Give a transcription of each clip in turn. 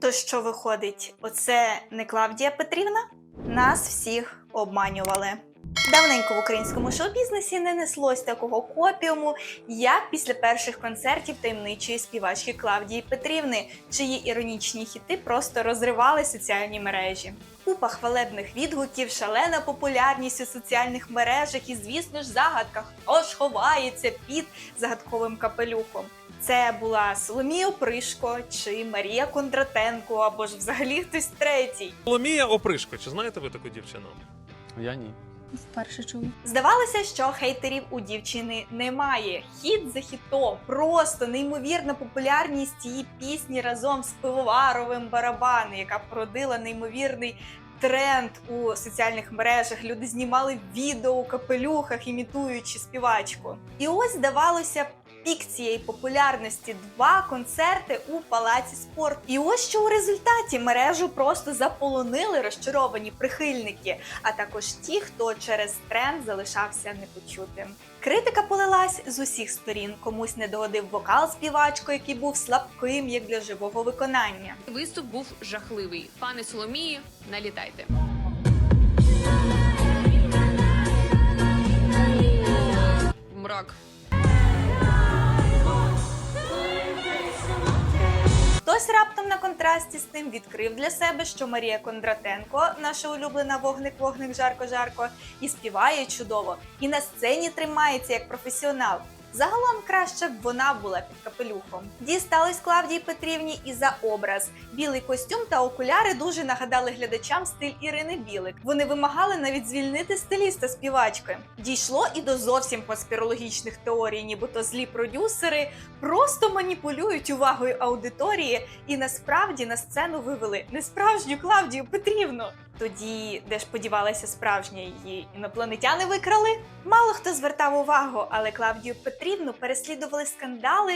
То що виходить, оце не Клавдія Петрівна? Нас всіх обманювали. Давненько в українському шоу-бізнесі не неслось такого копіуму, як після перших концертів таємничої співачки Клавдії Петрівни, чиї іронічні хіти просто розривали соціальні мережі. Купа хвалебних відгуків, шалена популярність у соціальних мережах і, звісно ж, загадка, хто ж ховається під загадковим капелюхом. Це була Соломія Опришко чи Марія Кондратенко, або ж взагалі хтось третій. Соломія Опришко, чи знаєте ви таку дівчину? Я ні. Вперше чую. Здавалося, що хейтерів у дівчини немає. Хіт за хітом, просто неймовірна популярність її пісні разом з пивоваровим барабани, яка породила неймовірний. Тренд у соціальних мережах люди знімали відео у капелюхах, імітуючи співачку. І ось здавалося пік цієї популярності два концерти у палаці спорту. І ось що у результаті мережу просто заполонили розчаровані прихильники, а також ті, хто через тренд залишався непочутим. Критика полилась з усіх сторін. Комусь не догодив вокал співачко, який був слабким як для живого виконання. Виступ був жахливий. Пане Соломії, налітайте. Мрак. Хтось раптом на контрасті з тим відкрив для себе, що Марія Кондратенко, наша улюблена вогник, вогник, жарко, жарко, і співає чудово, і на сцені тримається як професіонал. Загалом краще б вона була під капелюхом. Дісталось Клавдії Петрівні і за образ. Білий костюм та окуляри дуже нагадали глядачам стиль Ірини Білик. Вони вимагали навіть звільнити стиліста співачки. Дійшло і до зовсім конспірологічних теорій, нібито злі продюсери просто маніпулюють увагою аудиторії і насправді на сцену вивели несправжню Клавдію Петрівну. Тоді, де ж подівалася справжня її інопланетяни викрали? Мало хто звертав увагу, але Клавдію Петрівну переслідували скандали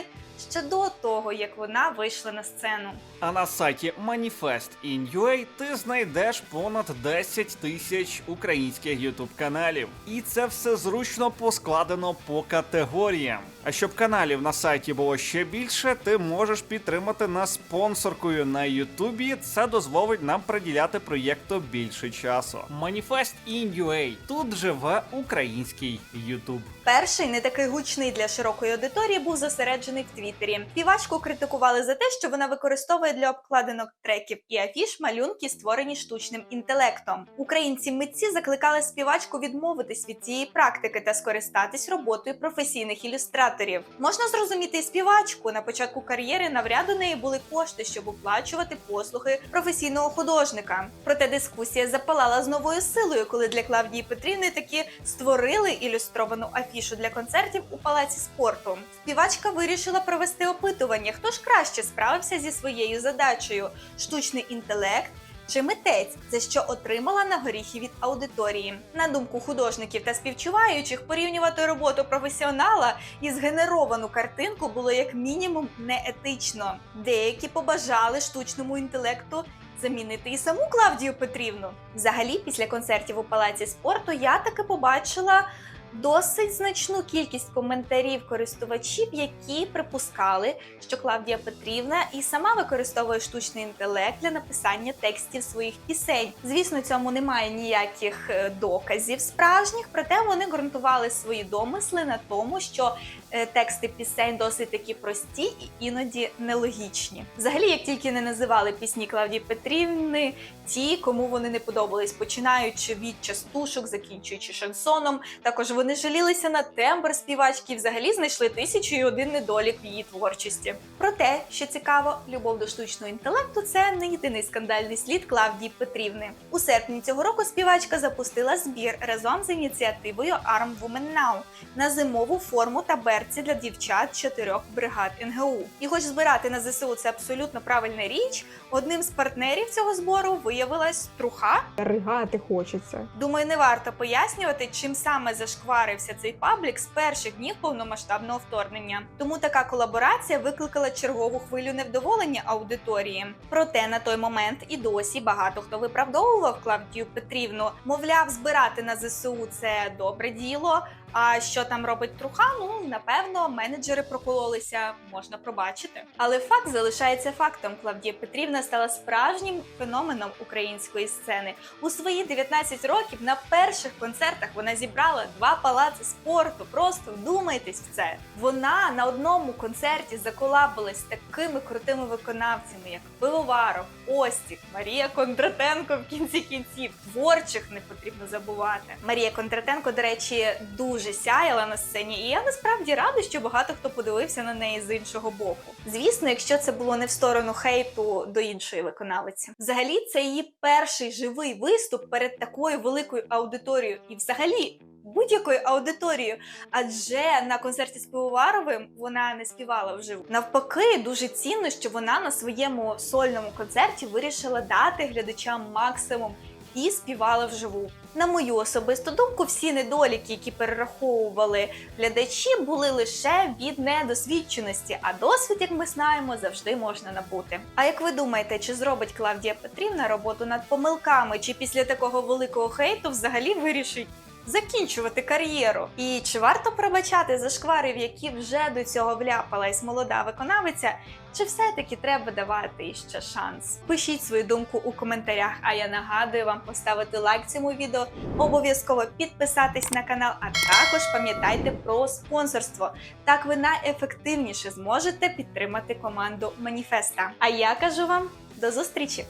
ще до того, як вона вийшла на сцену. А на сайті Manifest.in.ua ти знайдеш понад 10 тисяч українських ютуб каналів. І це все зручно поскладено по категоріям. А щоб каналів на сайті було ще більше, ти можеш підтримати нас спонсоркою на Ютубі. Це дозволить нам приділяти проєкту більше часу. Manifest.in.ua. Тут живе український Ютуб. Перший не такий гучний для широкої аудиторії був зосереджений в Твіттері. Співачку критикували за те, що вона використовує для обкладинок треків і афіш малюнки, створені штучним інтелектом. Українці митці закликали співачку відмовитись від цієї практики та скористатись роботою професійних ілюстраторів. Можна зрозуміти і співачку на початку кар'єри навряд у неї були кошти, щоб оплачувати послуги професійного художника. Проте дискусія запалала з новою силою, коли для Клавдії Петрівни таки створили ілюстровану афішу для концертів у палаці спорту. Співачка вирішила провести опитування, хто ж краще справився зі своєю задачею: штучний інтелект. Чи митець, за що отримала на горіхи від аудиторії. На думку художників та співчуваючих, порівнювати роботу професіонала і згенеровану картинку було як мінімум неетично. Деякі побажали штучному інтелекту замінити і саму Клавдію Петрівну. Взагалі, після концертів у палаці спорту я таки побачила. Досить значну кількість коментарів користувачів, які припускали, що Клавдія Петрівна і сама використовує штучний інтелект для написання текстів своїх пісень. Звісно, цьому немає ніяких е, доказів справжніх, проте вони ґрунтували свої домисли на тому, що е, тексти пісень досить такі прості і іноді нелогічні. Взагалі, як тільки не називали пісні Клавдії Петрівни, ті, кому вони не подобались, починаючи від частушок, закінчуючи шансоном, також вони жалілися на тембр співачки і взагалі знайшли тисячу і один недолік в її творчості. Проте, що цікаво, любов до штучного інтелекту це не єдиний скандальний слід Клавдії Петрівни. У серпні цього року співачка запустила збір разом з ініціативою Arm Women Now на зимову форму та берці для дівчат чотирьох бригад НГУ. І хоч збирати на ЗСУ це абсолютно правильна річ, одним з партнерів цього збору виявилась труха, Ригати хочеться. Думаю, не варто пояснювати, чим саме зашкварився цей паблік з перших днів повномасштабного вторгнення. Тому така колаборація викликала чергову хвилю невдоволення аудиторії. Проте на той момент і досі багато хто виправдовував Клавдію Петрівну. Мовляв, збирати на ЗСУ це добре діло. А що там робить труха? Ну напевно, менеджери прокололися, можна пробачити. Але факт залишається фактом. Клавдія Петрівна стала справжнім феноменом української сцени. У свої 19 років на перших концертах вона зібрала два палаци спорту. Просто вдумайтесь в це. Вона на одному концерті заколабилась такими крутими виконавцями, як Пивоваров, Остік, Марія Кондратенко в кінці кінців. Творчих не потрібно забувати. Марія Кондратенко, до речі, дуже сяяла на сцені, і я насправді рада, що багато хто подивився на неї з іншого боку. Звісно, якщо це було не в сторону хейту до іншої виконавиці. Взагалі, це її перший живий виступ перед такою великою аудиторією, і взагалі. Будь-якою аудиторією, адже на концерті з Пивоваровим вона не співала вживу. Навпаки, дуже цінно, що вона на своєму сольному концерті вирішила дати глядачам максимум і співала вживу. На мою особисту думку, всі недоліки, які перераховували глядачі, були лише від недосвідченості, а досвід, як ми знаємо, завжди можна набути. А як ви думаєте, чи зробить Клавдія Петрівна роботу над помилками, чи після такого великого хейту взагалі вирішить? Закінчувати кар'єру, і чи варто пробачати зашквари, в які вже до цього вляпалась молода виконавиця, чи все-таки треба давати ще шанс? Пишіть свою думку у коментарях. А я нагадую вам поставити лайк цьому відео, обов'язково підписатись на канал, а також пам'ятайте про спонсорство. Так ви найефективніше зможете підтримати команду Маніфеста. А я кажу вам до зустрічі!